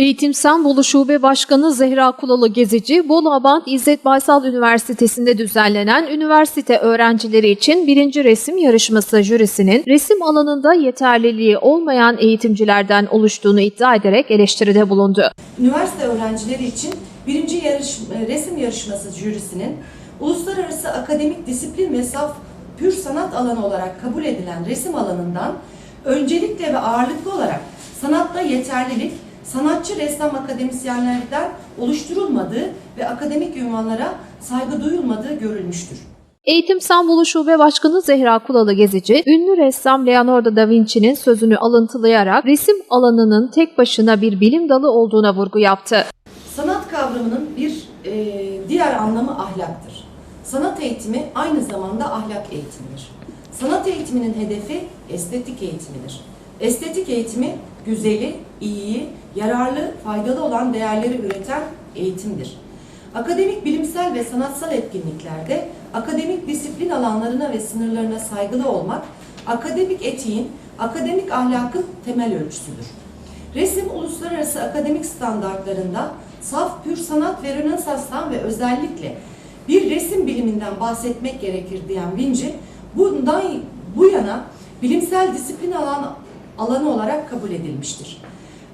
Eğitim Bolu Şube Başkanı Zehra Kulalı Gezici, Bolu Abant İzzet Baysal Üniversitesi'nde düzenlenen üniversite öğrencileri için birinci resim yarışması jürisinin resim alanında yeterliliği olmayan eğitimcilerden oluştuğunu iddia ederek eleştiride bulundu. Üniversite öğrencileri için birinci yarış, resim yarışması jürisinin uluslararası akademik disiplin ve saf pür sanat alanı olarak kabul edilen resim alanından öncelikle ve ağırlıklı olarak sanatta yeterlilik, sanatçı ressam akademisyenlerden oluşturulmadığı ve akademik ünvanlara saygı duyulmadığı görülmüştür. Eğitim Bolu Şube Başkanı Zehra Kulalı Gezici, ünlü ressam Leonardo da Vinci'nin sözünü alıntılayarak resim alanının tek başına bir bilim dalı olduğuna vurgu yaptı. Sanat kavramının bir e, diğer anlamı ahlaktır. Sanat eğitimi aynı zamanda ahlak eğitimidir. Sanat eğitiminin hedefi estetik eğitimidir. Estetik eğitimi güzeli, iyiyi, yararlı, faydalı olan değerleri üreten eğitimdir. Akademik, bilimsel ve sanatsal etkinliklerde akademik disiplin alanlarına ve sınırlarına saygılı olmak, akademik etiğin, akademik ahlakın temel ölçüsüdür. Resim uluslararası akademik standartlarında saf pür sanat ve Rönesans'tan ve özellikle bir resim biliminden bahsetmek gerekir diyen Vinci, bundan bu yana bilimsel disiplin alan, alanı olarak kabul edilmiştir.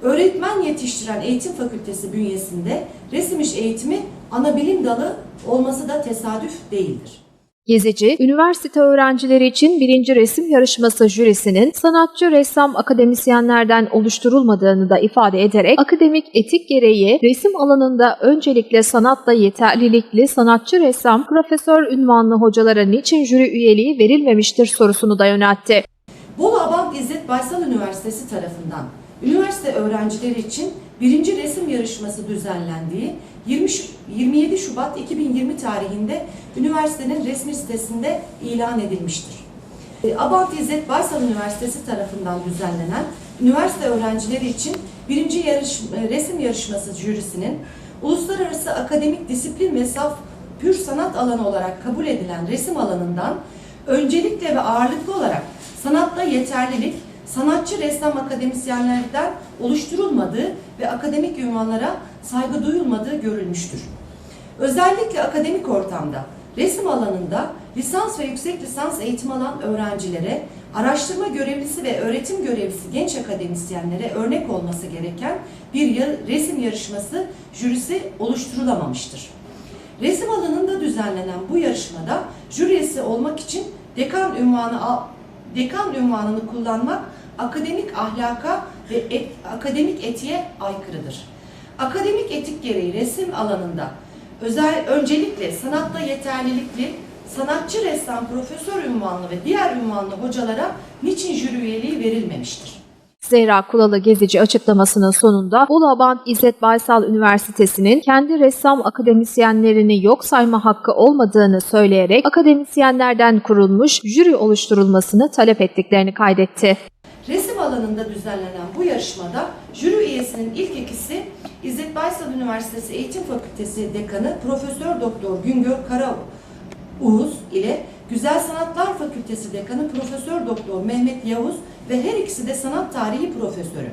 Öğretmen yetiştiren eğitim fakültesi bünyesinde resim iş eğitimi ana bilim dalı olması da tesadüf değildir. Gezici, üniversite öğrencileri için birinci resim yarışması jürisinin sanatçı ressam akademisyenlerden oluşturulmadığını da ifade ederek akademik etik gereği resim alanında öncelikle sanatla yeterlilikli sanatçı ressam profesör ünvanlı hocalara niçin jüri üyeliği verilmemiştir sorusunu da yöneltti. Bolu Abant İzzet Baysal Üniversitesi tarafından üniversite öğrencileri için birinci resim yarışması düzenlendiği 20, 27 Şubat 2020 tarihinde üniversitenin resmi sitesinde ilan edilmiştir. E, Abant İzzet Baysal Üniversitesi tarafından düzenlenen üniversite öğrencileri için birinci yarış, e, resim yarışması jürisinin uluslararası akademik disiplin ve saf pür sanat alanı olarak kabul edilen resim alanından öncelikle ve ağırlıklı olarak sanatta yeterlilik, sanatçı ressam akademisyenlerden oluşturulmadığı ve akademik ünvanlara saygı duyulmadığı görülmüştür. Özellikle akademik ortamda resim alanında lisans ve yüksek lisans eğitim alan öğrencilere, araştırma görevlisi ve öğretim görevlisi genç akademisyenlere örnek olması gereken bir resim yarışması jürisi oluşturulamamıştır. Resim alanında düzenlenen bu yarışmada jüri üyesi olmak için dekan ünvanı dekan ünvanını kullanmak akademik ahlaka ve et- akademik etiğe aykırıdır. Akademik etik gereği resim alanında özel öncelikle sanatta yeterlilikli sanatçı ressam profesör ünvanlı ve diğer ünvanlı hocalara niçin jüri üyeliği verilmemiştir? Zehra Kulalı Gezici açıklamasının sonunda Bolu İzzet Baysal Üniversitesi'nin kendi ressam akademisyenlerini yok sayma hakkı olmadığını söyleyerek akademisyenlerden kurulmuş jüri oluşturulmasını talep ettiklerini kaydetti. Resim alanında düzenlenen bu yarışmada jüri üyesinin ilk ikisi İzzet Baysal Üniversitesi Eğitim Fakültesi Dekanı Profesör Doktor Güngör Kara Uğuz ile Güzel Sanatlar Fakültesi Dekanı Profesör Doktor Mehmet Yavuz ve her ikisi de sanat tarihi profesörü.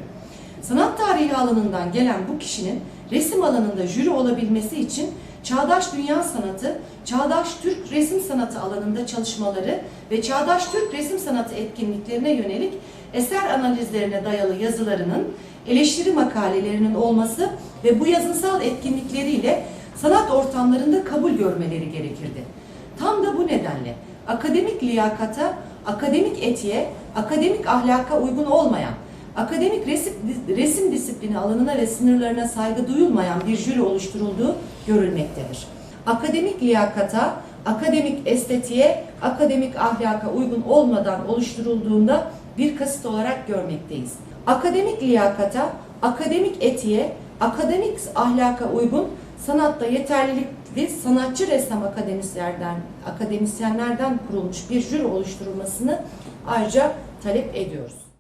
Sanat tarihi alanından gelen bu kişinin resim alanında jüri olabilmesi için çağdaş dünya sanatı, çağdaş Türk resim sanatı alanında çalışmaları ve çağdaş Türk resim sanatı etkinliklerine yönelik eser analizlerine dayalı yazılarının, eleştiri makalelerinin olması ve bu yazınsal etkinlikleriyle sanat ortamlarında kabul görmeleri gerekirdi. Tam da bu nedenle akademik liyakata, akademik etiğe, akademik ahlaka uygun olmayan, akademik resim, resim disiplini alanına ve sınırlarına saygı duyulmayan bir jüri oluşturulduğu görülmektedir. Akademik liyakata, akademik estetiğe, akademik ahlaka uygun olmadan oluşturulduğunda bir kasıt olarak görmekteyiz. Akademik liyakata, akademik etiğe, akademik ahlaka uygun sanatta yeterlilikli sanatçı ressam akademisyenlerden, akademisyenlerden kurulmuş bir jüri oluşturulmasını ayrıca talep ediyoruz.